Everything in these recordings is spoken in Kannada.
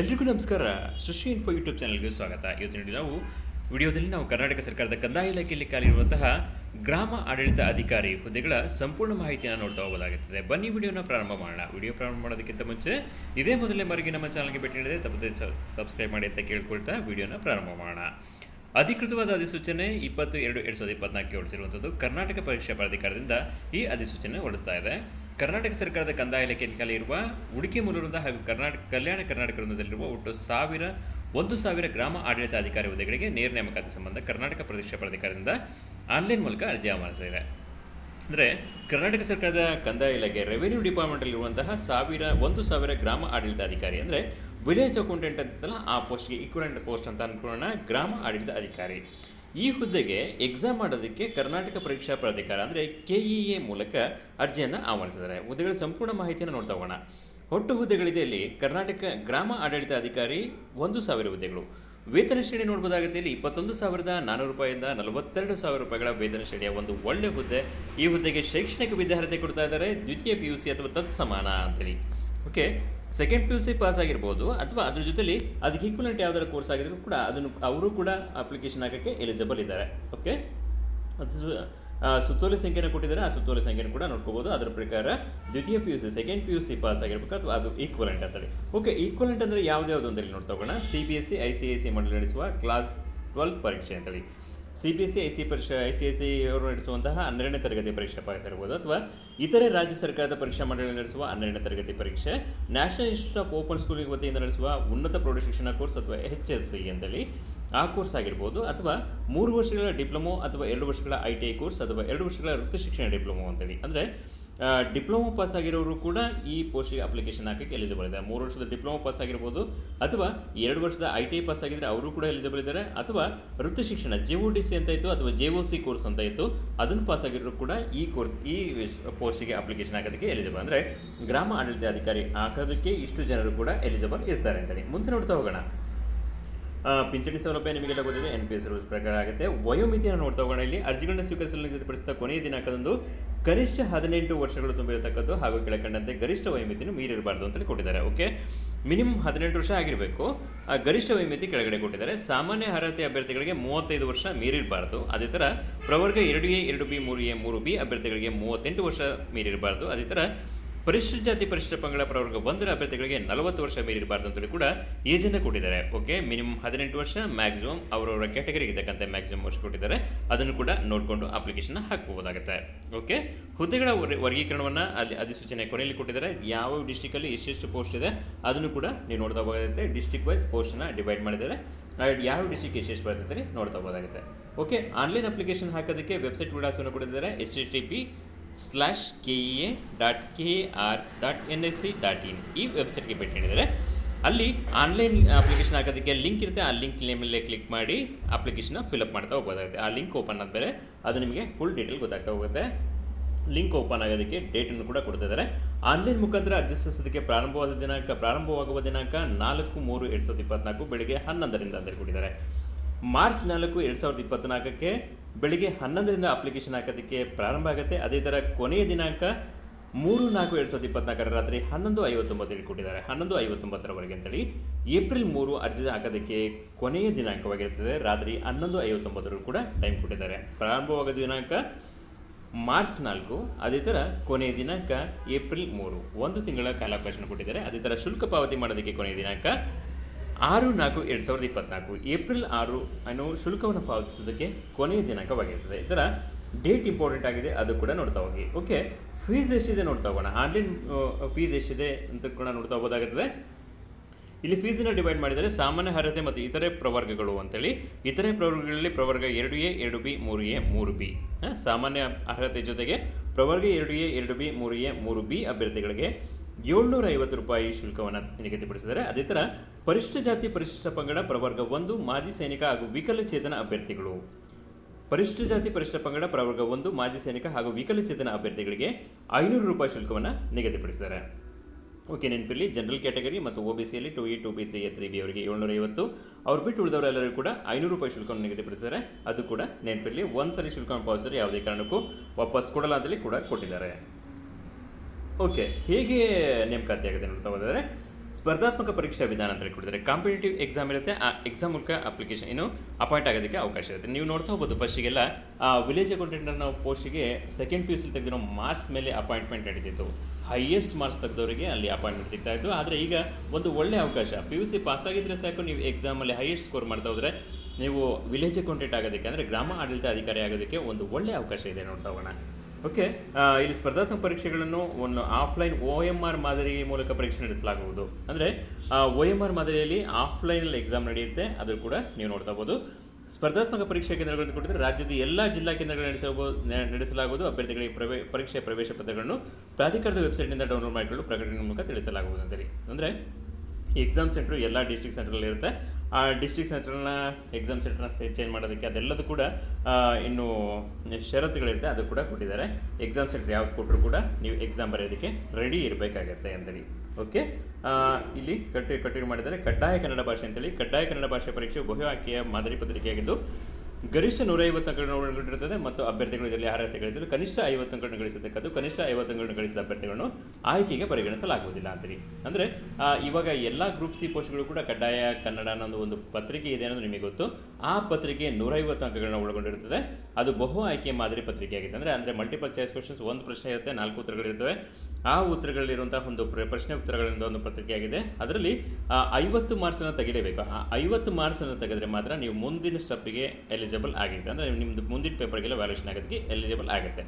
ಎಲ್ರಿಗೂ ನಮಸ್ಕಾರ. ಸೃಷ್ಟಿ ಇನ್ಫೋ ಯೂಟ್ಯೂಬ್ ಚಾನಲ್ಗೆ ಸ್ವಾಗತ. ಇವತ್ತಿನ ನಾವು ವಿಡಿಯೋದಲ್ಲಿ ನಾವು ಕರ್ನಾಟಕ ಸರ್ಕಾರದ ಕಂದಾಯ ಇಲಾಖೆಯಲ್ಲಿ ಕಾಲಿರುವಂತಹ ಗ್ರಾಮ ಆಡಳಿತ ಅಧಿಕಾರಿ ಹುದ್ದೆಗಳ ಸಂಪೂರ್ಣ ಮಾಹಿತಿಯನ್ನು ನೋಡ್ತಾ ಹೋಗೋದಾಗುತ್ತದೆ ಬನ್ನಿ ವಿಡಿಯೋನ ಪ್ರಾರಂಭ ಮಾಡೋಣ. ವಿಡಿಯೋ ಪ್ರಾರಂಭ ಮಾಡೋದಕ್ಕಿಂತ ಮುಂಚೆ ಇದೇ ಮೊದಲನೇ ಬಾರಿಗೆ ನಮ್ಮ ಚಾನಲ್ಗೆ ಭೇಟಿ ನೀಡಿದೆ ತಪ್ಪದೆ ಸಬ್ಸ್ಕ್ರೈಬ್ ಮಾಡಿ ಅಂತ ಕೇಳ್ಕೊಳ್ತಾ ವಿಡಿಯೋನ ಪ್ರಾರಂಭ ಮಾಡೋಣ. ಅಧಿಕೃತವಾದ ಅಧಿಸೂಚನೆ ಇಪ್ಪತ್ತು ಎರಡು ಎರಡು ಸಾವಿರದ ಇಪ್ಪತ್ನಾಲ್ಕು ಹೊರಡಿಸಿರುವಂಥದ್ದು ಕರ್ನಾಟಕ ಪರೀಕ್ಷಾ ಪ್ರಾಧಿಕಾರದಿಂದ ಈ ಅಧಿಸೂಚನೆ ಹೊರಡಿಸ್ತಾ ಇದೆ. ಕರ್ನಾಟಕ ಸರ್ಕಾರದ ಕಂದಾಯ ಇಲಾಖೆಯಲ್ಲಿ ಇರುವ ಉಡುಗೆ ಮೂಲವೃಂದ ಹಾಗೂ ಕರ್ನಾಟಕ ಕಲ್ಯಾಣ ಕರ್ನಾಟಕ ವೃಂದದಲ್ಲಿರುವ ಒಟ್ಟು ಸಾವಿರ, ಒಂದು ಸಾವಿರ ಗ್ರಾಮ ಆಡಳಿತ ಅಧಿಕಾರಿ ಹುದ್ದೆಗಳಿಗೆ ನೇರ ನೇಮಕಾತಿ ಸಂಬಂಧ ಕರ್ನಾಟಕ ಪ್ರದೇಶ ಪ್ರಾಧಿಕಾರದಿಂದ ಆನ್ಲೈನ್ ಮೂಲಕ ಅರ್ಜಿ ಆಹ್ವಾನಿಸಿದೆ. ಅಂದರೆ ಕರ್ನಾಟಕ ಸರ್ಕಾರದ ಕಂದಾಯ ಇಲಾಖೆ ರೆವಿನ್ಯೂ ಡಿಪಾರ್ಟ್ಮೆಂಟಲ್ಲಿರುವಂತಹ ಸಾವಿರ, ಒಂದು ಸಾವಿರ ಗ್ರಾಮ ಆಡಳಿತ ಅಧಿಕಾರಿ ಅಂದರೆ ವಿಲೇಜ್ ಅಕೌಂಟೆಂಟ್ ಅಂತಲ್ಲ ಆ ಪೋಸ್ಟ್ಗೆ ಈಕ್ವಲೆಂಟ್ ಪೋಸ್ಟ್ ಅಂತ ಅನ್ಕೊಳ್ಳೋಣ. ಗ್ರಾಮ ಆಡಳಿತ ಅಧಿಕಾರಿ ಈ ಹುದ್ದೆಗೆ ಎಕ್ಸಾಮ್ ಮಾಡೋದಕ್ಕೆ ಕರ್ನಾಟಕ ಪರೀಕ್ಷಾ ಪ್ರಾಧಿಕಾರ ಅಂದರೆ ಕೆ ಇ ಎ ಮೂಲಕ ಅರ್ಜಿಯನ್ನು ಆಹ್ವಾನಿಸಿದ್ದಾರೆ. ಹುದ್ದೆಗಳ ಸಂಪೂರ್ಣ ಮಾಹಿತಿಯನ್ನು ನೋಡ್ತಾ ಹೋಗೋಣ. ಒಟ್ಟು ಹುದ್ದೆಗಳಿದೆ ಇಲ್ಲಿ ಕರ್ನಾಟಕ ಗ್ರಾಮ ಆಡಳಿತ ಅಧಿಕಾರಿ ಒಂದು ಸಾವಿರ ಹುದ್ದೆಗಳು. ವೇತನ ಶ್ರೇಣಿ ನೋಡ್ಬೋದಾಗುತ್ತೆ. ಇಲ್ಲಿ ಇಪ್ಪತ್ತೊಂದು ಸಾವಿರದ ನಾನ್ನೂರು ರೂಪಾಯಿಂದ ನಲವತ್ತೆರಡು ಸಾವಿರ ರೂಪಾಯಿಗಳ ವೇತನ ಶ್ರೇಣಿಯ ಒಂದು ಒಳ್ಳೆ ಹುದ್ದೆ. ಈ ಹುದ್ದೆಗೆ ಶೈಕ್ಷಣಿಕ ವಿದ್ಯಾರ್ಹತೆ ಕೊಡ್ತಾ ಇದ್ದಾರೆ. ದ್ವಿತೀಯ ಪಿ ಯು ಸಿ ಅಥವಾ ತತ್ಸಮಾನ ಅಂತೇಳಿ. Okay second P U C pass ಆಗಿರ್ಬೋದು ಅಥವಾ ಅದ್ರ ಜೊತೆಲಿ ಅದಕ್ಕೆ ಈಕ್ವಲೆಂಟ್ ಯಾವ್ದಾದ್ರು ಕೋರ್ಸ್ ಆಗಿದ್ರು ಕೂಡ ಅದನ್ನು ಅವರು ಕೂಡ ಅಪ್ಲಿಕೇಶನ್ ಹಾಕೋಕ್ಕೆ ಎಲಿಜಿಬಲ್ ಇದ್ದಾರೆ. ಓಕೆ ಅದು ಸುತ್ತೋಲೆ ಸಂಖ್ಯೆನ ಕೊಟ್ಟಿದ್ದಾರೆ. ಆ ಸುತ್ತೋಲೆ ಸಂಖ್ಯೆನ ಕೂಡ ನೋಡ್ಕೋಬೋದು. ಅದರ ಪ್ರಕಾರ ದ್ವಿತೀಯ P U C second P U C pass ಆಗಿರ್ಬೇಕು ಅಥವಾ ಅದು ಈಕ್ವಲೆಂಟ್ ಅಂತೇಳಿ ಓಕೆ ಈಕ್ವಲೆಂಟ್ ಅಂದರೆ ಯಾವ್ದ್ಯಾವ್ದು ಅಂತೇಳಿ ನೋಡ್ತಾ ಹೋಗೋಣ C B S C I C I C ಮಂಡಳಿ ನಡೆಸುವ ಕ್ಲಾಸ್ ಟ್ವೆಲ್ತ್ ಪರೀಕ್ಷೆ ಅಂತೇಳಿ C B S C I C ಪರೀಕ್ಷೆ ಐ ಸಿ ಐ ಸಿ ಅವರು ನಡೆಸುವಂತಹ ಹನ್ನೆರಡನೇ ತರಗತಿ ಪರೀಕ್ಷೆ ಇರ್ಬೋದು ಅಥವಾ ಇತರೆ ರಾಜ್ಯ ಸರ್ಕಾರದ ಪರೀಕ್ಷಾ ಮಂಡಳಿ ನಡೆಸುವ ಹನ್ನೆರಡನೇ ತರಗತಿ ಪರೀಕ್ಷೆ National Institute of Open Schooling ವತಿಯಿಂದ ನಡೆಸುವ ಉನ್ನತ ಪ್ರೌಢಶಿಕ್ಷಣ ಕೋರ್ಸ್ ಅಥವಾ ಎಚ್ ಎಸ್ ಸಿ ಎಂದಲ್ಲಿ ಆ ಕೋರ್ಸ್ ಆಗಿರ್ಬೋದು ಅಥವಾ ಮೂರು ವರ್ಷಗಳ ಡಿಪ್ಲೊಮೊ ಅಥವಾ ಎರಡು ವರ್ಷಗಳ ಐ ಟಿ ಐ ಕೋರ್ಸ್ ಅಥವಾ ಎರಡು ವರ್ಷಗಳ ವೃತ್ತಿ ಶಿಕ್ಷಣ ಡಿಪ್ಲೊಮೊ ಅಂತೇಳಿ. ಅಂದರೆ ಡಿಪ್ಲೊಮೊ ಪಾಸ್ ಆಗಿರೋರು ಕೂಡ ಈ ಪೋಸ್ಟಿಗೆ ಅಪ್ಲಿಕೇಶನ್ ಹಾಕಕ್ಕೆ ಎಲಿಜಿಬಲ್ ಇದೆ ಮೂರು ವರ್ಷದ ಡಿಪ್ಲೊಮೊ ಪಾಸ್ ಆಗಿರ್ಬೋದು ಅಥವಾ ಎರಡು ವರ್ಷದ ಐ ಟಿ ಐ ಪಾಸ್ ಆಗಿದ್ರೆ ಅವರು ಕೂಡ ಎಲಿಜಿಬಲ್ ಇದ್ದಾರೆ. ಅಥವಾ ವೃತ್ತಿ ಶಿಕ್ಷಣ, ಜೆ ಓ ಡಿ ಸಿ ಅಂತ ಇತ್ತು ಅಥವಾ ಜೆ ಓ ಸಿ ಕೋರ್ಸ್ ಅಂತ ಇತ್ತು, ಅದನ್ನು ಪಾಸ್ ಆಗಿರೋರು ಕೂಡ ಈ ಕೋರ್ಸ್, ಈ ಪೋಸ್ಟಿಗೆ ಅಪ್ಲಿಕೇಶನ್ ಹಾಕೋದಕ್ಕೆ ಎಲಿಜಿಬಲ್. ಅಂದರೆ ಗ್ರಾಮ ಆಡಳಿತ ಅಧಿಕಾರಿ ಹಾಕೋದಕ್ಕೆ ಇಷ್ಟು ಜನರು ಕೂಡ ಎಲಿಜಿಬಲ್ ಇರ್ತಾರೆ ಅಂತೇಳಿ. ಮುಂದೆ ನೋಡ್ತಾ ಹೋಗೋಣ. ಪಿಂಚಣಿ ಸೌಲಭ್ಯ ನಿಮಗೆಲ್ಲ ಗೊತ್ತಿದೆ. ಎನ್ ಪಿ ಎಸ್ ರೂಲ್ಸ್ ಪ್ರಕಾರ ಆಗುತ್ತೆ. ವಯೋಮಿತಿಯನ್ನು ನೋಡ್ತಾ ಹೋಗೋಣ ಇಲ್ಲಿ. ಅರ್ಜಿಗಳನ್ನು ಸ್ವೀಕರಿಸಲು ನಿಗದಿಪಡಿಸಿದ ಕೊನೆಯ ದಿನಾಂಕದಂದು ಕನಿಷ್ಠ ಹದಿನೆಂಟು ವರ್ಷಗಳು ತುಂಬಿರತಕ್ಕದ್ದು ಹಾಗೂ ಕೆಳಕಂಡಂತೆ ಗರಿಷ್ಠ ವಯೋಮಿತಿಯನ್ನು ಮೀರಿರಬಾರ್ದು ಅಂತೇಳಿ ಕೊಟ್ಟಿದ್ದಾರೆ, ಓಕೆ? ಮಿನಿಮಮ್ ಹದಿನೆಂಟು ವರ್ಷ ಆಗಿರಬೇಕು. ಆ ಗರಿಷ್ಠ ವಯಮಿತಿ ಕೆಳಗಡೆ ಕೊಟ್ಟಿದ್ದಾರೆ. ಸಾಮಾನ್ಯ ಅರ್ಹತೆ ಅಭ್ಯರ್ಥಿಗಳಿಗೆ ಮೂವತ್ತೈದು ವರ್ಷ ಮೀರಿರಬಾರ್ದು. ಅದೇ ಥರ ಪ್ರವರ್ಗ ಎರಡು ಎ, ಎರಡು ಬಿ, ಮೂರು ಎ, ಮೂರು ಬಿ ಅಭ್ಯರ್ಥಿಗಳಿಗೆ ಮೂವತ್ತೆಂಟು ವರ್ಷ ಮೀರಿರಬಾರ್ದು. ಅದೇ ಥರ ಪರಿಶಿಷ್ಟ ಜಾತಿ ಪರಿಶಿಷ್ಟ ಪಂಗಡ ಪ್ರವರ್ಗ ಒಂದರ ಅಭ್ಯರ್ಥಿಗಳಿಗೆ ನಲವತ್ತು ವರ್ಷ ಮೀರಿರಬಾರ್ದು ಅಂತೇಳಿ ಕೂಡ ಏಜನ್ನು ಕೊಟ್ಟಿದ್ದಾರೆ. ಓಕೆ ಮಿನಿಮಮ್ ಹದಿನೆಂಟು ವರ್ಷ ಮ್ಯಾಕ್ಸಿಮಮ್ ಅವರವರ ಕ್ಯಾಟಗರಿಗೆ ತಕ್ಕಂತೆ ಮ್ಯಾಕ್ಸಿಮಮ್ ವರ್ಷ ಕೊಟ್ಟಿದ್ದಾರೆ. ಅದನ್ನು ಕೂಡ ನೋಡಿಕೊಂಡು ಅಪ್ಲಿಕೇಶನ್ ಹಾಕಬಹುದಾಗುತ್ತೆ. ಓಕೆ ಹುದ್ದೆಗಳ ವರ್- ವರ್ಗೀಕರಣವನ್ನು ಅಲ್ಲಿ ಅಧಿಸೂಚನೆ ಕೊನೆಯಲ್ಲಿ ಕೊಟ್ಟಿದ್ದಾರೆ. ಯಾವ ಡಿಸ್ಟಿಕಲ್ಲಿ ಎಷ್ಟೆಷ್ಟು ಪೋಸ್ಟ್ ಇದೆ, ಅದನ್ನು ಕೂಡ ನೀವು ನೋಡ್ತಾ ಹೋಗೋದಾಗುತ್ತೆ ಡಿಸ್ಟಿಕ್ ವೈಸ್ ಪೋಸ್ಟನ್ನ ಡಿವೈಡ್ ಮಾಡಿದ್ದಾರೆ. ಯಾವ ಡಿಸ್ಟಿಕ್ ಎಷ್ಟೆಷ್ಟು ಬರುತ್ತೆ ನೋಡ್ತಾ ಹೋಗೋದಾಗುತ್ತೆ. ಓಕೆ ಆನ್ಲೈನ್ ಅಪ್ಲಿಕೇಶನ್ ಹಾಕೋದಕ್ಕೆ ವೆಬ್ಸೈಟ್ ವಿಳಾಸವನ್ನು ಕೊಟ್ಟಿದ್ದಾರೆ. H T P slash K E A dot K R dot N S C dot in ಈ ವೆಬ್ಸೈಟ್ಗೆ ಭೇಟಿ ನೀಡಿದರೆ ಅಲ್ಲಿ ಆನ್ಲೈನ್ ಅಪ್ಲಿಕೇಶನ್ ಹಾಕೋದಕ್ಕೆ ಲಿಂಕ್ ಇರುತ್ತೆ. ಆ ಲಿಂಕ್ ಮೇಲೆ ಕ್ಲಿಕ್ ಮಾಡಿ ಅಪ್ಲಿಕೇಶನ್ನ ಫಿಲಪ್ ಮಾಡ್ತಾ ಹೋಗ್ಬೋದಾಗುತ್ತೆ. ಆ ಲಿಂಕ್ ಓಪನ್ ಆದಮೇಲೆ ಅದು ನಿಮಗೆ ಫುಲ್ ಡೀಟೇಲ್ ಗೊತ್ತಾಗ್ತಾ ಹೋಗುತ್ತೆ. ಲಿಂಕ್ ಓಪನ್ ಆಗೋದಕ್ಕೆ ಡೇಟನ್ನು ಕೂಡ ಕೊಡ್ತಾ ಇದ್ದಾರೆ. ಆನ್ಲೈನ್ ಮುಖಾಂತರ ಅರ್ಜಿ ಸಲ್ಲಿಸೋದಕ್ಕೆ ಪ್ರಾರಂಭವಾದ ದಿನಾಂಕ, ಪ್ರಾರಂಭವಾಗುವ ದಿನಾಂಕ ನಾಲ್ಕು ಮೂರು ಎರಡು ಸಾವಿರದ ಇಪ್ಪತ್ತ್ನಾಲ್ಕು ಬೆಳಗ್ಗೆ ಹನ್ನೊಂದರಿಂದ ಅಂದರೆ ಕೊಟ್ಟಿದ್ದಾರೆ ಮಾರ್ಚ್ ನಾಲ್ಕು ಎರಡು ಸಾವಿರದ ಇಪ್ಪತ್ತ್ನಾಲ್ಕಕ್ಕೆ ಬೆಳಿಗ್ಗೆ ಹನ್ನೊಂದರಿಂದ ಅಪ್ಲಿಕೇಶನ್ ಹಾಕೋದಕ್ಕೆ ಪ್ರಾರಂಭ ಆಗುತ್ತೆ. ಅದೇ ಥರ ಕೊನೆಯ ದಿನಾಂಕ ಮೂರು ನಾಲ್ಕು ಎರಡು ಸಾವಿರದ ಇಪ್ಪತ್ನಾಲ್ಕರ ರಾತ್ರಿ ಹನ್ನೊಂದು ಐವತ್ತೊಂಬತ್ತು ಕೊಟ್ಟಿದ್ದಾರೆ. ಹನ್ನೊಂದು ಐವತ್ತೊಂಬತ್ತರವರೆಗೆ ಅಂತೇಳಿ ಏಪ್ರಿಲ್ ಮೂರು ಅರ್ಜಿ ಹಾಕೋದಕ್ಕೆ ಕೊನೆಯ ದಿನಾಂಕವಾಗಿರ್ತದೆ. ರಾತ್ರಿ ಹನ್ನೊಂದು ಐವತ್ತೊಂಬತ್ತರವರೆಗೂ ಕೂಡ ಟೈಮ್ ಕೊಟ್ಟಿದ್ದಾರೆ. ಪ್ರಾರಂಭವಾಗೋ ದಿನಾಂಕ ಮಾರ್ಚ್ ನಾಲ್ಕು. ಅದೇ ಥರ ಕೊನೆಯ ದಿನಾಂಕ ಏಪ್ರಿಲ್ ಮೂರು. ಒಂದು ತಿಂಗಳ ಕಾಲಾವಕಾಶ ಕೊಟ್ಟಿದ್ದಾರೆ. ಅದೇ ಥರ ಶುಲ್ಕ ಪಾವತಿ ಮಾಡೋದಕ್ಕೆ ಕೊನೆಯ ದಿನಾಂಕ ಆರು ನಾಲ್ಕು ಎರಡು ಸಾವಿರದ ಇಪ್ಪತ್ನಾಲ್ಕು ಏಪ್ರಿಲ್ ಆರು ಅನ್ನು ಶುಲ್ಕವನ್ನು ಪಾವತಿಸುವುದಕ್ಕೆ ಕೊನೆಯ ದಿನಾಂಕವಾಗಿರ್ತದೆ. ಇದರ ಡೇಟ್ ಇಂಪಾರ್ಟೆಂಟ್ ಆಗಿದೆ, ಅದು ಕೂಡ ನೋಡ್ತಾ ಹೋಗಿ. ಓಕೆ, ಫೀಸ್ ಎಷ್ಟಿದೆ ನೋಡ್ತಾ ಹೋಗೋಣ. ಆನ್ಲೈನ್ ಫೀಸ್ ಎಷ್ಟಿದೆ ಅಂತ ಕೂಡ ನೋಡ್ತಾ ಹೋಗೋದಾಗುತ್ತದೆ ಇಲ್ಲಿ ಫೀಸನ್ನು ಡಿವೈಡ್ ಮಾಡಿದರೆ ಸಾಮಾನ್ಯ ಅರ್ಹತೆ ಮತ್ತು ಇತರೆ ಪ್ರವರ್ಗಗಳು ಅಂತೇಳಿ. ಇತರೆ ಪ್ರವರ್ಗಗಳಲ್ಲಿ ಪ್ರವರ್ಗ ಎರಡು ಎ, ಎರಡು ಬಿ, ಮೂರು ಎ, ಮೂರು ಬಿ. ಸಾಮಾನ್ಯ ಅರ್ಹತೆ ಜೊತೆಗೆ ಪ್ರವರ್ಗ ಎರಡು ಎ, ಎರಡು ಬಿ, ಮೂರು ಎ, ಮೂರು ಬಿ ಅಭ್ಯರ್ಥಿಗಳಿಗೆ ಏಳ್ನೂರ ಐವತ್ತು ರೂಪಾಯಿ ಶುಲ್ಕವನ್ನು ನಿಗದಿಪಡಿಸಿದ್ದಾರೆ. ಅದೇ ಥರ ಪರಿಶಿಷ್ಟ ಜಾತಿ, ಪರಿಶಿಷ್ಟ ಪಂಗಡ, ಪ್ರವರ್ಗ ಒಂದು, ಮಾಜಿ ಸೈನಿಕ ಹಾಗೂ ವಿಕಲಚೇತನ ಅಭ್ಯರ್ಥಿಗಳು. ಪರಿಶಿಷ್ಟ ಜಾತಿ, ಪರಿಶಿಷ್ಟ ಪಂಗಡ, ಪ್ರವರ್ಗ ಒಂದು, ಮಾಜಿ ಸೈನಿಕ ಹಾಗೂ ವಿಕಲಚೇತನ ಅಭ್ಯರ್ಥಿಗಳಿಗೆ ಐನೂರು ರೂಪಾಯಿ ಶುಲ್ಕವನ್ನು ನಿಗದಿಪಡಿಸಿದ್ದಾರೆ. ಓಕೆ, ನೆನಪಿರಲಿ, ಜನರಲ್ ಕ್ಯಾಟಗರಿ ಮತ್ತು ಒ ಬಿ ಸಿಯಲ್ಲಿ two E two B, three A, three B ಅವರಿಗೆ ಏಳ್ನೂರ ಐವತ್ತು ಅವ್ರು ಬಿಟ್ಟು ಉಳಿದವರೆಲ್ಲರೂ ಕೂಡ ಐನೂರು ರೂಪಾಯಿ ಶುಲ್ಕವನ್ನು ನಿಗದಿಪಡಿಸಿದ್ದಾರೆ. ಅದು ಕೂಡ ನೆನಪಿರಲಿ ಒಂದು ಸರಿ ಶುಲ್ಕವನ್ನು ಪಾವತಿಸಿದ್ರೆ ಯಾವುದೇ ಕಾರಣಕ್ಕೂ ವಾಪಸ್ ಅಂತೇಳಿ ಕೂಡ ಕೊಟ್ಟಿದ್ದಾರೆ. ಓಕೆ, ಹೇಗೆ ನೇಮಕಾತಿ ಆಗುತ್ತೆ ನೋಡ್ತಾ ಹೋದರೆ ಸ್ಪರ್ಧಾತ್ಮಕ ಪರೀಕ್ಷಾ ವಿಧಾನ ಅಂತ ಕೊಟ್ಟಿದ್ದಾರೆ ಕಾಂಪಿಟೇಟಿವ್ ಎಕ್ಸಾಮ್ ಇರುತ್ತೆ, ಆ ಎಕ್ಸಾಮ್ ಮೂಲಕ ಅಪ್ಲಿಕೇಶನ್ ಏನು ಅಪಾಯಿಂಟ್ ಆಗೋದಕ್ಕೆ ಅವಕಾಶ ಇರುತ್ತೆ. ನೀವು ನೋಡ್ತಾ ಹೋಗ್ಬೋದು ಫಸ್ಟಿಗೆಲ್ಲ ಆ ವಿಲೇಜ್ ಅಕೌಂಟೆಂಟ್ ನಾವು ಪೋಸ್ಟಿಗೆ ಸೆಕೆಂಡ್ ಪಿ ಯು ಸಿ ತೆಗೆದಿರೋ ಮಾರ್ಕ್ಸ್ ಮೇಲೆ ಅಪಾಯಿಂಟ್ಮೆಂಟ್ ನಡೀತಿತ್ತು. ಹೈಯೆಸ್ಟ್ ಮಾರ್ಕ್ಸ್ ತೆಗೆದವರಿಗೆ ಅಲ್ಲಿ ಅಪಾಯಿಂಟ್ಮೆಂಟ್ ಸಿಗ್ತಾ ಇತ್ತು. ಆದರೆ ಈಗ ಒಂದು ಒಳ್ಳೆಯ ಅವಕಾಶ. ಪಿ ಯು ಸಿ ಪಾಸಾಗಿದ್ದರೆ ಸಾಕು, ನೀವು ಎಕ್ಸಾಮಲ್ಲಿ ಹೈಯೆಸ್ಟ್ ಸ್ಕೋರ್ ಮಾಡ್ತಾ ಹೋದರೆ, ನೀವು ವಿಲೇಜ್ ಅಕೌಂಟೆಂಟ್ ಆಗೋದಕ್ಕೆ ಅಂದರೆ ಗ್ರಾಮ ಆಡಳಿತ ಅಧಿಕಾರಿ ಆಗೋದಕ್ಕೆ ಒಂದು ಒಳ್ಳೆಯ ಅವಕಾಶ ಇದೆ ನೋಡ್ತಾ ಹೋಗೋಣ. ಓಕೆ ಇಲ್ಲಿ ಸ್ಪರ್ಧಾತ್ಮಕ ಪರೀಕ್ಷೆಗಳನ್ನು ಒಂದು ಆಫ್ಲೈನ್ ಒ ಎಂ ಆರ್ ಮಾದರಿ ಮೂಲಕ ಪರೀಕ್ಷೆ ನಡೆಸಲಾಗುವುದು. ಅಂದರೆ ಒ ಎಂ ಆರ್ ಮಾದರಿಯಲ್ಲಿ ಆಫ್ಲೈನಲ್ಲಿ ಎಕ್ಸಾಮ್ ನಡೆಯುತ್ತೆ, ಅದು ಕೂಡ ನೀವು ನೋಡ್ತಾ ಹೋಗ್ಬೋದು ಸ್ಪರ್ಧಾತ್ಮಕ ಪರೀಕ್ಷಾ ಕೇಂದ್ರಗಳನ್ನು ಕೊಟ್ಟಿದ್ರೆ ರಾಜ್ಯದ ಎಲ್ಲ ಜಿಲ್ಲಾ ಕೇಂದ್ರಗಳು ನಡೆಸಬಹುದು ನಡೆಸಲಾಗುವುದು. ಅಭ್ಯರ್ಥಿಗಳಿಗೆ ಪ್ರವೇ ಪರೀಕ್ಷೆಯ ಪ್ರವೇಶ ಪತ್ರಗಳನ್ನು ಪ್ರಾಧಿಕಾರದ ವೆಬ್ಸೈಟ್ನಿಂದ ಡೌನ್ಲೋಡ್ ಮಾಡಿಕೊಂಡು ಪ್ರಕಟಣೆ ಮೂಲಕ ತಿಳಿಸಲಾಗುವುದು ಅಂತೇಳಿ ಅಂದರೆ ಎಕ್ಸಾಮ್ ಸೆಂಟ್ರು ಎಲ್ಲ ಡಿಸ್ಟಿಕ್ ಸೆಂಟ್ರಲ್ಲಿ ಇರುತ್ತೆ. ಆ ಡಿಸ್ಟ್ರಿಕ್ಟ್ ಸೆಂಟ್ರಲ್ನ ಎಕ್ಸಾಮ್ ಸೆಂಟ್ರನ್ನ ಚೇಂಜ್ ಮಾಡೋದಕ್ಕೆ ಅದೆಲ್ಲದೂ ಕೂಡ ಇನ್ನು ಷರತ್ತುಗಳಿರುತ್ತೆ ಅದು ಕೂಡ ಕೊಟ್ಟಿದ್ದಾರೆ. ಎಕ್ಸಾಮ್ ಸೆಂಟ್ರ್ ಯಾವ್ದು ಕೊಟ್ಟರು ಕೂಡ ನೀವು ಎಕ್ಸಾಮ್ ಬರೆಯೋದಕ್ಕೆ ರೆಡಿ ಇರಬೇಕಾಗತ್ತೆ ಅಂತೇಳಿ. ಓಕೆ ಇಲ್ಲಿ ಕಟ್ಟಿ ಕಂಟಿನ್ಯೂ ಮಾಡಿದ್ದಾರೆ. ಕಡ್ಡಾಯ ಕನ್ನಡ ಭಾಷೆ ಅಂತೇಳಿ ಕಡ್ಡಾಯ ಕನ್ನಡ ಭಾಷೆ ಪರೀಕ್ಷೆ ಬಹು ಆಯ್ಕೆಯ ಮಾದರಿ ಪತ್ರಿಕೆಯಾಗಿದ್ದು ಗರಿಷ್ಠ ನೂರೈವತ್ತು ಅಂಕಗಳನ್ನು ಒಳಗೊಂಡಿರುತ್ತದೆ ಮತ್ತು ಅಭ್ಯರ್ಥಿಗಳು ಇದರಲ್ಲಿ ಅರ್ಹತೆ ಗಳಿಸಲು ಕನಿಷ್ಠ ಐವತ್ತು ಅಂಕಗಳನ್ನು ಗಳಿಸತಕ್ಕದ್ದು ಕನಿಷ್ಠ ಐವತ್ತು ಅಂಕಗಳನ್ನು ಗಳಿಸಿದ ಅಭ್ಯರ್ಥಿಗಳನ್ನು ಆಯ್ಕೆಗೆ ಪರಿಗಣಿಸಲಾಗುವುದಿಲ್ಲ ಅಂತೀರಿ. ಅಂದರೆ ಇವಾಗ ಎಲ್ಲ ಗ್ರೂಪ್ ಸಿ ಪೋಸ್ಟ್ಗಳು ಕೂಡ ಕಡ್ಡಾಯ ಕನ್ನಡ ಅನ್ನೋದು ಒಂದು ಪತ್ರಿಕೆ ಇದೆ ಅನ್ನೋದು ನಿಮಗೆ ಗೊತ್ತು. ಆ ಪತ್ರಿಕೆ ನೂರೈವತ್ತು ಅಂಕಗಳನ್ನು ಒಳಗೊಂಡಿರುತ್ತದೆ ಅದು ಬಹು ಆಯ್ಕೆ ಮಾದರಿ ಪತ್ರಿಕೆ ಆಗಿದೆ ಅಂದರೆ ಅಂದರೆ ಮಲ್ಟಿಪಲ್ ಚಾಯ್ಸ್ ಕ್ವಶನ್ಸ್ ಒಂದು ಪ್ರಶ್ನೆ ಇರುತ್ತೆ, ನಾಲ್ಕು ಉತ್ತರಗಳಿರ್ತವೆ. ಆ ಉತ್ತರಗಳಲ್ಲಿರುವಂತಹ ಒಂದು ಪ್ರ- ಪ್ರಶ್ನೆ ಉತ್ತರಗಳಿಂದ ಒಂದು ಪತ್ರಿಕೆ ಆಗಿದೆ. ಅದರಲ್ಲಿ ಐವತ್ತು ಮಾರ್ಕ್ಸನ್ನು ತೆಗಿಲೇಬೇಕು. ಆ ಐವತ್ತು ಮಾರ್ಕ್ಸನ್ನು ತೆಗೆದ್ರೆ ಮಾತ್ರ ನೀವು ಮುಂದಿನ ಸ್ಟೆಪ್ಗೆ ಎಲಿಜಿಬಲ್ ಆಗಿರುತ್ತೆ ಅಂದರೆ ನಿಮ್ಮದು ಮುಂದಿನ ಪೇಪರ್ಗೆಲ್ಲ ವ್ಯಾಲ್ಯೂಷನ್ ಆಗೋದಕ್ಕೆ ಎಲಿಜಿಬಲ್ ಆಗುತ್ತೆ.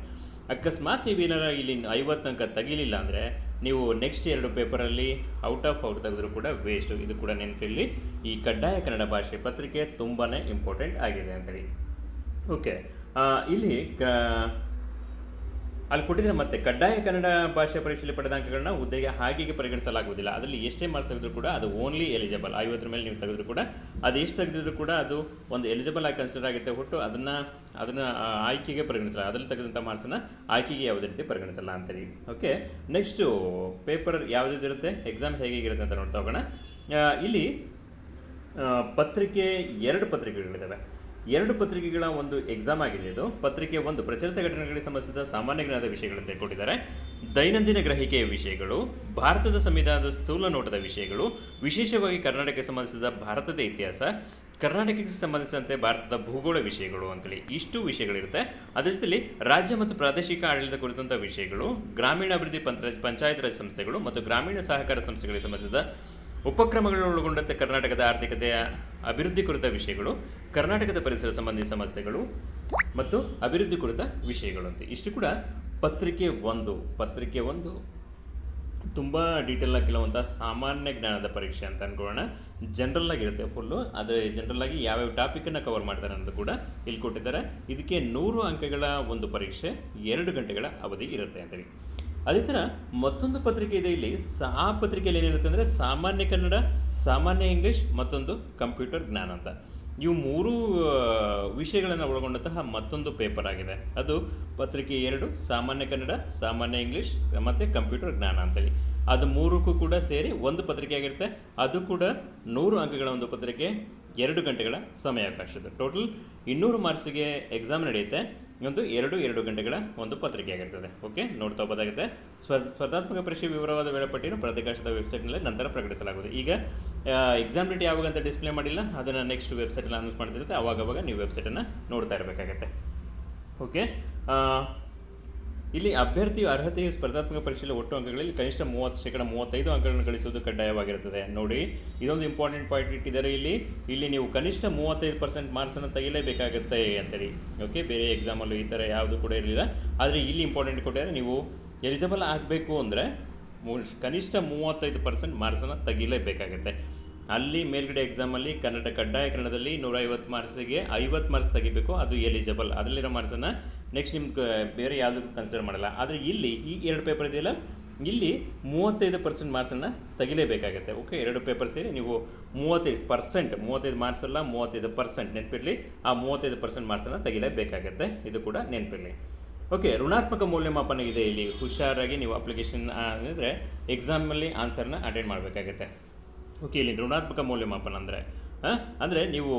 ಅಕಸ್ಮಾತ್ ನೀವು ಏನಾರ ಇಲ್ಲಿ ಐವತ್ತು ಅಂಕ ತೆಗಿಲಿಲ್ಲ ಅಂದರೆ ನೀವು ನೆಕ್ಸ್ಟ್ ಎರಡು ಪೇಪರಲ್ಲಿ ಔಟ್ ಆಫ್ ಔಟ್ ತೆಗೆದ್ರೂ ಕೂಡ ವೇಸ್ಟು ಇದು ಕೂಡ ನೆನಪಿರಲಿ. ಈ ಕಡ್ಡಾಯ ಕನ್ನಡ ಭಾಷೆ ಪತ್ರಿಕೆ ತುಂಬಾ ಇಂಪಾರ್ಟೆಂಟ್ ಆಗಿದೆ ಅಂತೇಳಿ. ಓಕೆ ಇಲ್ಲಿ ಅಲ್ಲಿ ಕೊಟ್ಟಿದ್ರೆ ಮತ್ತೆ ಕಡ್ಡಾಯ ಕನ್ನಡ ಭಾಷೆ ಪರೀಕ್ಷೆಯಲ್ಲಿ ಪಡೆದ ಅಂಕಗಳನ್ನ ಹುದ್ದೆಗೆ ಹಾಗೆಗೆ ಪರಿಗಣಿಸಲಾಗುವುದಿಲ್ಲ. ಅದರಲ್ಲಿ ಎಷ್ಟೇ ಮಾರ್ಕ್ಸ್ ತೆಗೆದ್ರು ಕೂಡ ಅದು ಓನ್ಲಿ ಎಲಿಜಿಬಲ್ ಐವತ್ತರ ಮೇಲೆ ನೀವು ತೆಗೆದ್ರು ಕೂಡ ಅದು ಎಷ್ಟು ತೆಗೆದಿದ್ರು ಕೂಡ ಅದು ಒಂದು ಎಲಿಜಿಬಲ್ ಆಗಿ ಕನ್ಸಿಡರ್ ಆಗುತ್ತೆ ಹೊಟ್ಟು ಅದನ್ನು ಅದನ್ನು ಆಯ್ಕೆಗೆ ಪರಿಗಣಿಸಲ್ಲ ಅದರಲ್ಲಿ ತೆಗೆದಂಥ ಮಾರ್ಕ್ಸನ್ನು ಆಯ್ಕೆಗೆ ಯಾವುದೇ ರೀತಿ ಪರಿಗಣಿಸಲ್ಲ ಅಂತೇಳಿ. ಓಕೆ ನೆಕ್ಸ್ಟು ಪೇಪರ್ ಯಾವುದಿರುತ್ತೆ ಎಕ್ಸಾಮ್ ಹೇಗಿರುತ್ತೆ ಅಂತ ನೋಡ್ತಾ ಹೋಗೋಣ. ಇಲ್ಲಿ ಪತ್ರಿಕೆ ಎರಡು ಪತ್ರಿಕೆಗಳಿದ್ದಾವೆ ಎರಡು ಪತ್ರಿಕೆಗಳ ಒಂದು ಎಕ್ಸಾಮ್ ಆಗಿದೆ ಇದು. ಪತ್ರಿಕೆ ಒಂದು, ಪ್ರಚಲಿತ ಘಟನೆಗಳಿಗೆ ಸಂಬಂಧಿಸಿದ ಸಾಮಾನ್ಯ ಜ್ಞಾನದ ವಿಷಯಗಳನ್ನು ತೆಗೆದುಕೊಂಡಿದ್ದಾರೆ. ದೈನಂದಿನ ಗ್ರಹಿಕೆಯ ವಿಷಯಗಳು, ಭಾರತದ ಸಂವಿಧಾನದ ಸ್ಥೂಲ ನೋಟದ ವಿಷಯಗಳು, ವಿಶೇಷವಾಗಿ ಕರ್ನಾಟಕಕ್ಕೆ ಸಂಬಂಧಿಸಿದ ಭಾರತದ ಇತಿಹಾಸ, ಕರ್ನಾಟಕಕ್ಕೆ ಸಂಬಂಧಿಸಿದಂತೆ ಭಾರತದ ಭೂಗೋಳ ವಿಷಯಗಳು ಅಂತೇಳಿ ಇಷ್ಟು ವಿಷಯಗಳಿರುತ್ತೆ. ಅದರ ಜೊತೆಲಿ ರಾಜ್ಯ ಮತ್ತು ಪ್ರಾದೇಶಿಕ ಆಡಳಿತ ಕುರಿತಂಥ ವಿಷಯಗಳು, ಗ್ರಾಮೀಣಾಭಿವೃದ್ಧಿ ಪಂಚ ಪಂಚಾಯತ್ ರಾಜ್ ಸಂಸ್ಥೆಗಳು ಮತ್ತು ಗ್ರಾಮೀಣ ಸಹಕಾರ ಸಂಸ್ಥೆಗಳಿಗೆ ಸಂಬಂಧಿಸಿದ ಉಪಕ್ರಮಗಳನ್ನು ಒಳಗೊಂಡಂತೆ ಕರ್ನಾಟಕದ ಆರ್ಥಿಕತೆಯ ಅಭಿವೃದ್ಧಿ ಕುರಿತ ವಿಷಯಗಳು, ಕರ್ನಾಟಕದ ಪರಿಸರ ಸಂಬಂಧಿ ಸಮಸ್ಯೆಗಳು ಮತ್ತು ಅಭಿವೃದ್ಧಿ ಕುರಿತ ವಿಷಯಗಳು ಅಂತ ಇಷ್ಟು ಕೂಡ ಪತ್ರಿಕೆ ಒಂದು. ಪತ್ರಿಕೆ ಒಂದು. ತುಂಬ ಡೀಟೇಲ್ನ ಕೆಲವಂಥ ಸಾಮಾನ್ಯ ಜ್ಞಾನದ ಪರೀಕ್ಷೆ ಅಂತ ಅನ್ಕೊಳ್ಳೋಣ. ಜನರಲ್ ಆಗಿರುತ್ತೆ ಫುಲ್ಲು ಆದರೆ ಜನರಲ್ ಆಗಿ ಯಾವ್ಯಾವ ಟಾಪಿಕನ್ನು ಕವರ್ ಮಾಡ್ತಾರೆ ಅನ್ನೋದು ಕೂಡ ಇಲ್ಲಿ ಕೊಟ್ಟಿದ್ದಾರೆ. ಇದಕ್ಕೆ ನೂರು ಅಂಕಗಳ ಒಂದು ಪರೀಕ್ಷೆ ಎರಡು ಗಂಟೆಗಳ ಅವಧಿ ಇರುತ್ತೆ ಅಂತೇಳಿ ಅದೇ ಥರ ಮತ್ತೊಂದು ಪತ್ರಿಕೆ ಇದೆ ಇಲ್ಲಿ. ಆ ಪತ್ರಿಕೆಯಲ್ಲಿ ಏನಿರುತ್ತೆ ಅಂದರೆ ಸಾಮಾನ್ಯ ಕನ್ನಡ, ಸಾಮಾನ್ಯ ಇಂಗ್ಲೀಷ್, ಮತ್ತೊಂದು ಕಂಪ್ಯೂಟರ್ ಜ್ಞಾನ ಅಂತ. ಇವು ಮೂರು ವಿಷಯಗಳನ್ನು ಒಳಗೊಂಡಂತಹ ಮತ್ತೊಂದು ಪೇಪರ್ ಆಗಿದೆ. ಅದು ಪತ್ರಿಕೆ ಎರಡು, ಸಾಮಾನ್ಯ ಕನ್ನಡ, ಸಾಮಾನ್ಯ ಇಂಗ್ಲೀಷ್, ಮತ್ತು ಕಂಪ್ಯೂಟರ್ ಜ್ಞಾನ ಅಂತೇಳಿ. ಅದು ಮೂರಕ್ಕೂ ಕೂಡ ಸೇರಿ ಒಂದು ಪತ್ರಿಕೆ ಆಗಿರುತ್ತೆ. ಅದು ಕೂಡ ನೂರು ಅಂಕಗಳ ಒಂದು ಪತ್ರಿಕೆ, ಎರಡು ಗಂಟೆಗಳ ಸಮಯಾವಕಾಶದ ಟೋಟಲ್ ಇನ್ನೂರು ಮಾರ್ಕ್ಸಿಗೆ ಎಕ್ಸಾಮ್ ನಡೆಯುತ್ತೆ. ಒಂದು ಎರಡು ಎರಡು ಗಂಟೆಗಳ ಒಂದು ಪತ್ರಿಕೆ ಆಗಿರ್ತದೆ ಓಕೆ ನೋಡ್ತಾ ಹೋಗೋದಾಗುತ್ತೆ. ಸ್ಪರ್ ಸ್ಪರ್ಧಾತ್ಮಕ ಪರೀಕ್ಷೆ ವಿವರವಾದ ವೇಳಾಪಟ್ಟಿಯನ್ನು ಪ್ರಾಧಿಕಾರದ ವೆಬ್ಸೈಟ್ನಲ್ಲಿ ನಂತರ ಪ್ರಕಟಿಸಲಾಗುವುದು. ಈಗ ಎಕ್ಸಾಮ್ ಡೇಟ್ ಯಾವಾಗ ಅಂತ ಡಿಸ್ಪ್ಲೇ ಮಾಡಿಲ್ಲ. ಅದನ್ನು ನೆಕ್ಸ್ಟ್ ವೆಬ್ಸೈಟಲ್ಲಿ ಅನೌನ್ಸ್ ಮಾಡ್ತಿರುತ್ತೆ. ಅವಾಗವಾಗ ನೀವು ವೆಬ್ಸೈಟನ್ನು ನೋಡ್ತಾ ಇರಬೇಕಾಗತ್ತೆ. ಓಕೆ ಇಲ್ಲಿ ಅಭ್ಯರ್ಥಿಯು ಅರ್ಹತೆಯು ಸ್ಪರ್ಧಾತ್ಮಕ ಪರೀಕ್ಷೆಯಲ್ಲಿ ಒಟ್ಟು ಅಂಕಗಳಲ್ಲಿ ಕನಿಷ್ಠ ಮೂವತ್ತು ಶೇಕಡ ಮೂವತ್ತೈದು ಅಂಕಗಳನ್ನು ಗಳಿಸುವುದು ಕಡ್ಡಾಯವಾಗಿರುತ್ತದೆ. ನೋಡಿ, ಇದೊಂದು ಇಂಪಾರ್ಟೆಂಟ್ ಪಾಯಿಂಟ್ ಇಟ್ಟಿದ್ದಾರೆ ಇಲ್ಲಿ. ಇಲ್ಲಿ ನೀವು ಕನಿಷ್ಠ ಮೂವತ್ತೈದು ಪರ್ಸೆಂಟ್ ಮಾರ್ಕ್ಸನ್ನು ತೆಗಿಲೇಬೇಕಾಗುತ್ತೆ ಅಂತೇಳಿ. ಓಕೆ ಬೇರೆ ಎಕ್ಸಾಮಲ್ಲೂ ಈ ಥರ ಯಾವುದು ಕೂಡ ಇರಲಿಲ್ಲ. ಆದರೆ ಇಲ್ಲಿ ಇಂಪಾರ್ಟೆಂಟ್ ಕೊಟ್ಟಿದ್ದಾರೆ, ನೀವು ಎಲಿಜಿಬಲ್ ಆಗಬೇಕು ಅಂದರೆ ಕನಿಷ್ಠ ಮೂವತ್ತೈದು ಪರ್ಸೆಂಟ್ ಮಾರ್ಕ್ಸನ್ನು ತೆಗಿಲೇಬೇಕಾಗುತ್ತೆ ಅಲ್ಲಿ ಮೇಲ್ಗಡೆ ಎಕ್ಸಾಮಲ್ಲಿ ಕನ್ನಡ ಕಡ್ಡಾಯ ಕನ್ನಡದಲ್ಲಿ ನೂರೈವತ್ತು ಮಾರ್ಕ್ಸಿಗೆ ಐವತ್ತು ಮಾರ್ಕ್ಸ್ ತೆಗಿಬೇಕು, ಅದು ಎಲಿಜಿಬಲ್ ಅದರಲ್ಲಿರೋ ಮಾರ್ಕ್ಸನ್ನು ನೆಕ್ಸ್ಟ್ ನಿಮ್ಗೆ ಬೇರೆ ಯಾವುದಕ್ಕೂ ಕನ್ಸಿಡರ್ ಮಾಡಲ್ಲ. ಆದರೆ ಇಲ್ಲಿ ಈ ಎರಡು ಪೇಪರ್ ಇದೆಯಲ್ಲ, ಇಲ್ಲಿ ಮೂವತ್ತೈದು ಪರ್ಸೆಂಟ್ ಮಾರ್ಕ್ಸನ್ನು ತೆಗಿಲೇಬೇಕಾಗುತ್ತೆ. ಓಕೆ ಎರಡು ಪೇಪರ್ ಸೇರಿ ನೀವು ಮೂವತ್ತೈದು ಪರ್ಸೆಂಟ್ ಮೂವತ್ತೈದು ಮಾರ್ಕ್ಸ್ ಅಲ್ಲ, ಮೂವತ್ತೈದು ಪರ್ಸೆಂಟ್ ನೆನಪಿರಲಿ. ಆ ಮೂವತ್ತೈದು ಪರ್ಸೆಂಟ್ ಮಾರ್ಕ್ಸನ್ನು ತೆಗಿಲೇಬೇಕಾಗತ್ತೆ. ಇದು ಕೂಡ ನೆನಪಿರಲಿ. ಓಕೆ ಋಣಾತ್ಮಕ ಮೌಲ್ಯಮಾಪನ ಇದೆ ಇಲ್ಲಿ. ಹುಷಾರಾಗಿ ನೀವು ಅಪ್ಲಿಕೇಶನ್ ಅಂದರೆ ಎಕ್ಸಾಮಲ್ಲಿ ಆನ್ಸರ್ನ ಅಟೆಂಡ್ ಮಾಡಬೇಕಾಗತ್ತೆ. ಓಕೆ ಇಲ್ಲಿ ಋಣಾತ್ಮಕ ಮೌಲ್ಯಮಾಪನ ಅಂದರೆ ಅಂದರೆ ನೀವು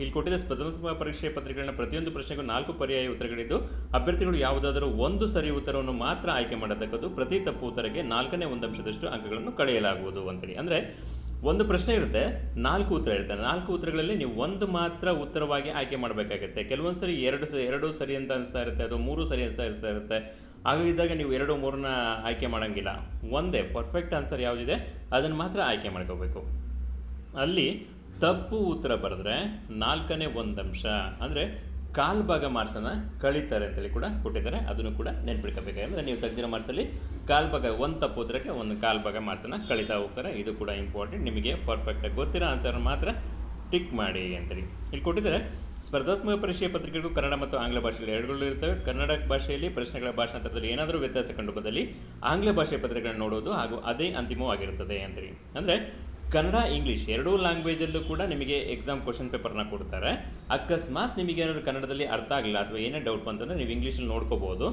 ಇಲ್ಲಿ ಕೊಟ್ಟಿದ್ದ ಸ್ಪರ್ಧಾತ್ಮಕ ಪರೀಕ್ಷೆ ಪತ್ರಿಕೆಗಳನ್ನ ಪ್ರತಿಯೊಂದು ಪ್ರಶ್ನೆಗೂ ನಾಲ್ಕು ಪರ್ಯಾಯ ಉತ್ತರಗಳಿದ್ದು, ಅಭ್ಯರ್ಥಿಗಳು ಯಾವುದಾದರೂ ಒಂದು ಸರಿ ಉತ್ತರವನ್ನು ಮಾತ್ರ ಆಯ್ಕೆ ಮಾಡತಕ್ಕದ್ದು, ಪ್ರತಿ ತಪ್ಪು ಉತ್ತರಕ್ಕೆ ನಾಲ್ಕನೇ ಒಂದು ಅಂಶದಷ್ಟು ಅಂಕಗಳನ್ನು ಕಳೆಯಲಾಗುವುದು ಅಂತೇಳಿ. ಅಂದರೆ ಒಂದು ಪ್ರಶ್ನೆ ಇರುತ್ತೆ, ನಾಲ್ಕು ಉತ್ತರ ಇರುತ್ತೆ. ನಾಲ್ಕು ಉತ್ತರಗಳಲ್ಲಿ ನೀವು ಒಂದು ಮಾತ್ರ ಉತ್ತರವಾಗಿ ಆಯ್ಕೆ ಮಾಡಬೇಕಾಗುತ್ತೆ. ಕೆಲವೊಂದು ಸರಿ ಎರಡು ಎರಡು ಸರಿ ಅಂತ ಅನಿಸ್ತಾ ಇರುತ್ತೆ, ಅಥವಾ ಮೂರು ಸರಿ ಅಂತ ಇರ್ತಾ ಇರುತ್ತೆ. ಹಾಗಿದ್ದಾಗ ನೀವು ಎರಡು, ಮೂರನ್ನ ಆಯ್ಕೆ ಮಾಡೋಂಗಿಲ್ಲ. ಒಂದೇ ಪರ್ಫೆಕ್ಟ್ ಆನ್ಸರ್ ಯಾವುದಿದೆ? ಅದನ್ನು ಮಾತ್ರ ಆಯ್ಕೆ ಮಾಡ್ಕೋಬೇಕು. ಅಲ್ಲಿ ತಪ್ಪು ಉತ್ತರ ಬರೆದ್ರೆ ನಾಲ್ಕನೇ ಒಂದಂಶ. ಅಂದರೆ ಕಾಲು ಭಾಗ ಕಳೀತಾರೆ ಅಂತೇಳಿ ಕೂಡ ಕೊಟ್ಟಿದ್ದಾರೆ. ಅದನ್ನು ಕೂಡ ನೆನ್ಪಿಡ್ಕೋಬೇಕಾದ್ರೆ ನೀವು ತೆಗೆದಿರೋ ಮಾರ್ಸಲ್ಲಿ ಕಾಲು ಭಾಗ ಒಂದು ತಪ್ಪು ಉತ್ತರಕ್ಕೆ ಒಂದು ಕಾಲು ಭಾಗ ಮಾರ್ಕ್ಸನ್ನು ಕಳೀತಾ ಹೋಗ್ತಾರೆ. ಇದು ಕೂಡ ಇಂಪಾರ್ಟೆಂಟ್ ನಿಮಗೆ ಪರ್ಫೆಕ್ಟಾಗಿ ಗೊತ್ತಿರೋ ಆನ್ಸರ್ ಮಾತ್ರ ಟಿಕ್ ಮಾಡಿ ಅಂತೇಳಿ. ಇಲ್ಲಿ ಕೊಟ್ಟಿದ್ದಾರೆ, ಸ್ಪರ್ಧಾತ್ಮಕ ಪರೀಕ್ಷೆಯ ಪತ್ರಿಕೆಗಳು ಕನ್ನಡ ಮತ್ತು ಆಂಗ್ಲ ಭಾಷೆಯಲ್ಲಿ ಎರಡುಗಳು ಇರ್ತವೆ ಕನ್ನಡ ಭಾಷೆಯಲ್ಲಿ ಪ್ರಶ್ನೆಗಳ ಭಾಷಾಂತರದಲ್ಲಿ ಏನಾದರೂ ವ್ಯತ್ಯಾಸ ಕಂಡು ಬಂದಲ್ಲಿ ಆಂಗ್ಲ ಭಾಷೆಯ ಪತ್ರಿಕೆಗಳನ್ನು ನೋಡೋದು ಹಾಗೂ ಅದೇ ಅಂತಿಮವಾಗಿರುತ್ತದೆ ಅಂತೇಳಿ. ಅಂದರೆ ಕನ್ನಡ, ಇಂಗ್ಲೀಷ್ ಎರಡೂ ಲ್ಯಾಂಗ್ವೇಜಲ್ಲೂ ಕೂಡ ನಿಮಗೆ ಎಕ್ಸಾಮ್ ಕ್ವಶನ್ ಪೇಪರ್ನ ಕೊಡ್ತಾರೆ. ಅಕಸ್ಮಾತ್ ನಿಮಗೆ ಏನಾದರೂ ಕನ್ನಡದಲ್ಲಿ ಅರ್ಥ ಆಗಲಿಲ್ಲ ಅಥವಾ ಏನೇ ಡೌಟ್ ಬಂತಂದರೆ ನೀವು ಇಂಗ್ಲೀಷಲ್ಲಿ ನೋಡ್ಕೋಬೋದು.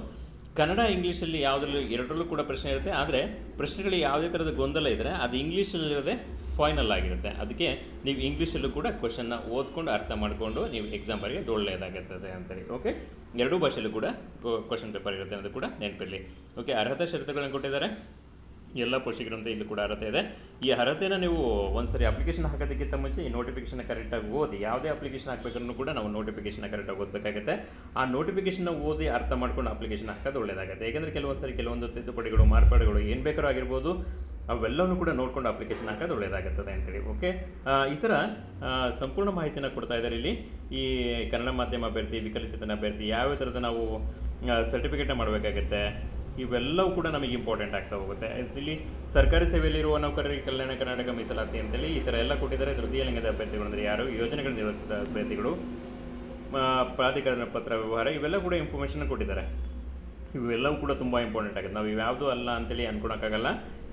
ಕನ್ನಡ ಇಂಗ್ಲೀಷಲ್ಲಿ ಯಾವುದರಲ್ಲೂ ಎರಡರಲ್ಲೂ ಕೂಡ ಪ್ರಶ್ನೆ ಇರುತ್ತೆ. ಆದರೆ ಪ್ರಶ್ನೆಗಳು ಯಾವುದೇ ಥರದ ಗೊಂದಲ ಇದ್ದರೆ ಅದು ಇಂಗ್ಲೀಷಲ್ಲಿರೋದೇ ಫೈನಲ್ ಆಗಿರುತ್ತೆ. ಅದಕ್ಕೆ ನೀವು ಇಂಗ್ಲೀಷಲ್ಲೂ ಕೂಡ ಕ್ವಶನ್ನ ಓದ್ಕೊಂಡು ಅರ್ಥ ಮಾಡಿಕೊಂಡು ನೀವು ಎಕ್ಸಾಮ್ ಬರೆಗೆ ಒಳ್ಳೆಯದಾಗುತ್ತದೆ ಅಂತೇಳಿ. ಓಕೆ ಎರಡೂ ಭಾಷೆಯಲ್ಲೂ ಕೂಡ ಕ್ವಶನ್ ಪೇಪರ್ ಇರುತ್ತೆ ಅನ್ನೋದು ಕೂಡ ನೆನಪಿರಲಿ. ಓಕೆ ಅರ್ಹತಾ ಷರತ್ತುಗಳನ್ನು ಕೊಟ್ಟಿದ್ದಾರೆ. ಎಲ್ಲ ಪೋಷಕರಂತ ಇಲ್ಲಿ ಕೂಡ ಅರ್ಹತೆ ಇದೆ. ಈ ಅರ್ಹತೆನ ನೀವು ಒಂದ್ಸರಿ ಅಪ್ಲಿಕೇಶನ್ ಹಾಕೋದಕ್ಕಿಂತ ಮುಂಚೆ ಈ ನೋಟಿಫಿಕೇಶನ್ ಕರೆಕ್ಟಾಗಿ ಓದಿ, ಯಾವುದೇ ಅಪ್ಲಿಕೇಶನ್ ಹಾಕಬೇಕನ್ನು ಕೂಡ ನಾವು ನೋಟಿಫಿಕೇಶನ್ ಕರೆಕ್ಟಾಗಿ ಓದಬೇಕಾಗುತ್ತೆ. ಆ ನೋಟಿಫಿಕೇಶನ್ ಓದಿ ಅರ್ಥ ಮಾಡ್ಕೊಂಡು ಅಪ್ಲಿಕೇಶನ್ ಹಾಕೋದು ಒಳ್ಳೆಯದಾಗುತ್ತೆ ಏಕೆಂದರೆ ಕೆಲವೊಂದು ಸರಿ ಕೆಲವೊಂದು ತಿದ್ದುಪಡಿಗಳು, ಮಾರ್ಪಾಡುಗಳು ಏನು ಬೇಕಾದ್ರೂ ಆಗಿರ್ಬೋದು ಅವೆಲ್ಲವೂ ಕೂಡ ನೋಡ್ಕೊಂಡು ಅಪ್ಲಿಕೇಶನ್ ಹಾಕೋದು ಒಳ್ಳೆಯದಾಗುತ್ತದೆ ಅಂತೇಳಿ ಓಕೆ ಈ ಥರ ಸಂಪೂರ್ಣ ಮಾಹಿತಿನ ಕೊಡ್ತಾ ಇದ್ದಾರೆ ಇಲ್ಲಿ. ಈ ಕನ್ನಡ ಮಾಧ್ಯಮ ಅಭ್ಯರ್ಥಿ, ವಿಕಲಚೇತನ ಅಭ್ಯರ್ಥಿ ಯಾವ ಥರದ ನಾವು ಸರ್ಟಿಫಿಕೇಟ್ನ ಮಾಡಬೇಕಾಗುತ್ತೆ? ಇವೆಲ್ಲವೂ ಕೂಡ ನಮಗೆ ಇಂಪಾರ್ಟೆಂಟ್ ಆಗ್ತಾ ಹೋಗುತ್ತೆ. ಇಲ್ಲಿ ಸರ್ಕಾರಿ ಸೇವೆಯಲ್ಲಿರುವ ನೌಕರರಿಗೆ ಕಲ್ಯಾಣ ಕರ್ನಾಟಕ ಮೀಸಲಾತಿ ಅಂತೇಳಿ ಈ ಥರ ಎಲ್ಲ ಕೊಟ್ಟಿದ್ದಾರೆ. ತೃತೀಯ ಲಿಂಗದ ಅಭ್ಯರ್ಥಿಗಳು ಅಂದರೆ ಯಾರು? ಯೋಜನೆಗಳು ನಿರ್ವಹಿಸಿದ ಅಭ್ಯರ್ಥಿಗಳು ಪ್ರಾಧಿಕಾರ ಪತ್ರ ವ್ಯವಹಾರ, ಇವೆಲ್ಲ ಕೂಡ ಇನ್ಫಾರ್ಮೇಷನ್ ಕೊಟ್ಟಿದ್ದಾರೆ. ಇವೆಲ್ಲವೂ ಕೂಡ ತುಂಬ ಇಂಪಾರ್ಟೆಂಟ್ ಆಗುತ್ತೆ ನಾವು ಇವ್ಯಾವುದೂ ಅಲ್ಲ ಅಂತೇಳಿ ಅನ್ಕೊಳಕ್ಕಾಗಲ್ಲ.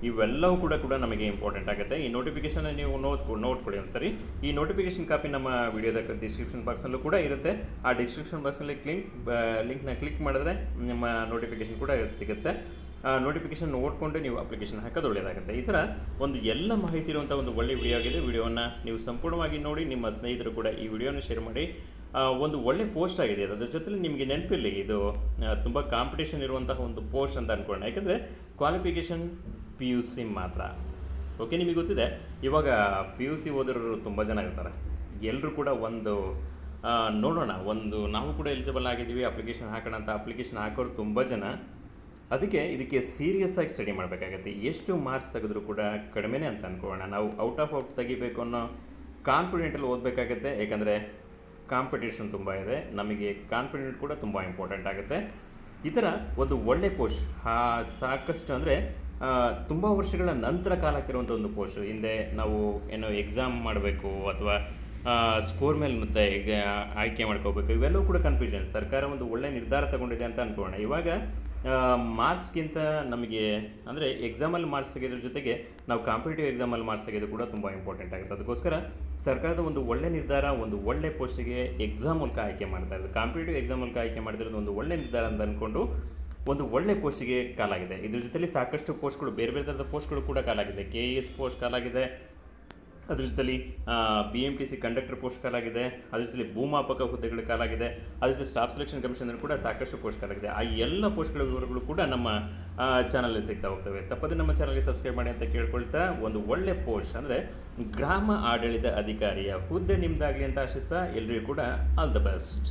ಇವೆಲ್ಲವೂ ಕೂಡ ಕೂಡ ನಮಗೆ ಇಂಪಾರ್ಟೆಂಟ್ ಆಗುತ್ತೆ. ಈ ನೋಟಿಫಿಕೇಶನ್ ನೀವು ನೋಡ್ಕೊ ನೋಡ್ಕೊಳ್ಳಿ ಒಂದ್ಸರಿ ಈ ನೋಟಿಫಿಕೇಶನ್ ಕಾಪಿ ನಮ್ಮ ವಿಡಿಯೋದ ಡಿಸ್ಕ್ರಿಪ್ಷನ್ ಬಾಕ್ಸಲ್ಲೂ ಕೂಡ ಇರುತ್ತೆ. ಆ ಡಿಸ್ಕ್ರಿಪ್ಷನ್ ಬಾಕ್ಸಲ್ಲಿ ಕ್ಲಿಕ್ ಲಿಂಕ್ನ ಕ್ಲಿಕ್ ಮಾಡಿದ್ರೆ ನಿಮ್ಮ ನೋಟಿಫಿಕೇಶನ್ ಕೂಡ ಸಿಗುತ್ತೆ. ಆ ನೋಟಿಫಿಕೇಶನ್ ನೋಡಿಕೊಂಡು ನೀವು ಅಪ್ಲಿಕೇಶನ್ ಹಾಕೋದು ಒಳ್ಳೆಯದಾಗುತ್ತೆ ಈ ಥರ ಒಂದು ಎಲ್ಲ ಮಾಹಿತಿ ಇರುವಂಥ ಒಂದು ಒಳ್ಳೆ ವಿಡಿಯೋ ಆಗಿದೆ. ವಿಡಿಯೋವನ್ನು ನೀವು ಸಂಪೂರ್ಣವಾಗಿ ನೋಡಿ, ನಿಮ್ಮ ಸ್ನೇಹಿತರು ಕೂಡ ಈ ವಿಡಿಯೋನ ಶೇರ್ ಮಾಡಿ ಒಂದು ಒಳ್ಳೆ ಪೋಸ್ಟ್ ಆಗಿದೆ. ಅದರ ಅದ್ರ ಜೊತೆಲಿ ನಿಮಗೆ ನೆನಪಿರಲಿ, ಇದು ತುಂಬ ಕಾಂಪಿಟೇಷನ್ ಇರುವಂತಹ ಒಂದು ಪೋಸ್ಟ್ ಅಂತ ಅಂದ್ಕೊಳ್ಳೋಣ ಯಾಕಂದರೆ ಕ್ವಾಲಿಫಿಕೇಷನ್ ಪಿ ಯು ಸಿ ಮಾತ್ರ. ಓಕೆ ನಿಮಗೆ ಗೊತ್ತಿದೆ, ಇವಾಗ ಪಿ ಯು ಸಿ ಓದಿರೋರು ತುಂಬ ಜನ ಇರ್ತಾರೆ. ಎಲ್ಲರೂ ಕೂಡ ಒಂದು ನೋಡೋಣ, ಒಂದು ನಾವು ಕೂಡ ಎಲಿಜಿಬಲ್ ಆಗಿದ್ದೀವಿ ಅಪ್ಲಿಕೇಶನ್ ಹಾಕೋಣ ಅಂತ ಅಪ್ಲಿಕೇಶನ್ ಹಾಕೋರು ತುಂಬ ಜನ. ಅದಕ್ಕೆ ಇದಕ್ಕೆ ಸೀರಿಯಸ್ ಆಗಿ ಸ್ಟಡಿ ಮಾಡಬೇಕಾಗತ್ತೆ. ಎಷ್ಟು ಮಾರ್ಕ್ಸ್ ತೆಗೆದ್ರೂ ಕೂಡ ಕಡಿಮೆನೇ ಅಂತ ಅಂದ್ಕೊಳ್ಳೋಣ ನಾವು ಔಟ್ ಆಫ್ ಔಟ್ ತೆಗಿಬೇಕು ಅನ್ನೋ ಕಾನ್ಫಿಡೆಂಟಲ್ಲಿ ಓದಬೇಕಾಗತ್ತೆ. ಏಕೆಂದರೆ ಕಾಂಪಿಟೇಷನ್ ತುಂಬ ಇದೆ. ನಮಗೆ ಕಾನ್ಫಿಡೆಂಟ್ ಕೂಡ ತುಂಬ ಇಂಪಾರ್ಟೆಂಟ್ ಆಗುತ್ತೆ. ಈ ಥರ ಒಂದು ಒಳ್ಳೆ ಪೋಸ್ಟ್ ಸಾಕಷ್ಟು ಅಂದರೆ ತುಂಬ ವರ್ಷಗಳ ನಂತರ ಕಾಲಕ್ಕಿರುವಂಥ ಒಂದು ಪೋಸ್ಟ್ ಹಿಂದೆ ನಾವು ಏನೋ ಎಕ್ಸಾಮ್ ಮಾಡಬೇಕು ಅಥವಾ ಸ್ಕೋರ್ ಮೇಲೆ ಮತ್ತೆ ಆಯ್ಕೆ ಮಾಡ್ಕೋಬೇಕು, ಇವೆಲ್ಲವೂ ಕೂಡ ಕನ್ಫ್ಯೂಷನ್ ಸರ್ಕಾರ ಒಂದು ಒಳ್ಳೆ ನಿರ್ಧಾರ ತಗೊಂಡಿದೆ ಅಂತ ಅಂದ್ಕೊಳ್ಳೋಣ ಇವಾಗ ಮಾರ್ಕ್ಸ್ಗಿಂತ ನಮಗೆ, ಅಂದರೆ ಎಕ್ಸಾಮಲ್ಲಿ ಮಾರ್ಕ್ಸ್ ತೆಗೆಯೋದ್ರ ಜೊತೆಗೆ ನಾವು ಕಾಂಪಿಟೇಟಿವ್ ಎಕ್ಸಾಮಲ್ಲಿ ಮಾರ್ಕ್ಸ್ ತೆಗೆದು ಕೂಡ ತುಂಬ ಇಂಪಾರ್ಟೆಂಟ್ ಆಗುತ್ತೆ. ಅದಕ್ಕೋಸ್ಕರ ಸರ್ಕಾರದ ಒಂದು ಒಳ್ಳೆ ನಿರ್ಧಾರ, ಒಂದು ಒಳ್ಳೆ ಪೋಸ್ಟಿಗೆ ಎಕ್ಸಾಮ್ ಮೂಲಕ ಆಯ್ಕೆ ಮಾಡ್ತಾ ಇರೋದು. ಕಾಂಪಿಟೇಟಿವ್ ಎಕ್ಸಾಮ್ ಮೂಲಕ ಆಯ್ಕೆ ಮಾಡಿದ್ರೆ ಒಂದು ಒಳ್ಳೆ ನಿರ್ಧಾರ ಅಂತ ಅಂದ್ಕೊಂಡು ಒಂದು ಒಳ್ಳೆ ಪೋಸ್ಟಿಗೆ ಕಾಲಾಗಿದೆ ಇದ್ರ ಜೊತೆಲಿ ಸಾಕಷ್ಟು ಪೋಸ್ಟ್ಗಳು ಬೇರೆ ಬೇರೆ ಥರದ ಪೋಸ್ಟ್ಗಳು ಕೂಡ ಕಾಲಾಗಿದೆ ಕೆ ಎ ಎಸ್ ಪೋಸ್ಟ್ ಕಾಲಾಗಿದೆ ಅದ್ರ ಜೊತೆಲಿ B M T C conductor post ಕಾಲಾಗಿದೆ ಅದ್ರ ಜೊತೆಲಿ ಭೂಮಾಪಕ ಹುದ್ದೆಗಳು ಕಾಲಾಗಿದೆ ಅದ್ರ ಜೊತೆ ಸ್ಟಾಫ್ ಸೆಲೆಕ್ಷನ್ ಕಮಿಷನರ್ ಕೂಡ ಸಾಕಷ್ಟು ಪೋಸ್ಟ್ ಕಾಲಾಗಿದೆ ಆ ಎಲ್ಲ ಪೋಸ್ಟ್ಗಳ ವಿವರಗಳು ಕೂಡ ನಮ್ಮ ಚಾನಲಲ್ಲಿ ಸಿಗ್ತಾ ಹೋಗ್ತವೆ. ತಪ್ಪದೆ ನಮ್ಮ ಚಾನಲ್ಗೆ ಸಬ್ಸ್ಕ್ರೈಬ್ ಮಾಡಿ ಅಂತ ಕೇಳ್ಕೊಳ್ತಾ ಒಂದು ಒಳ್ಳೆ ಪೋಸ್ಟ್ ಅಂದರೆ ಗ್ರಾಮ ಆಡಳಿತ ಅಧಿಕಾರಿಯ ಹುದ್ದೆ ನಿಮ್ದಾಗಲಿ ಅಂತ ಆಶಿಸ್ತಾ ಎಲ್ಲರಿಗೂ ಕೂಡ ಆಲ್ ದ ಬೆಸ್ಟ್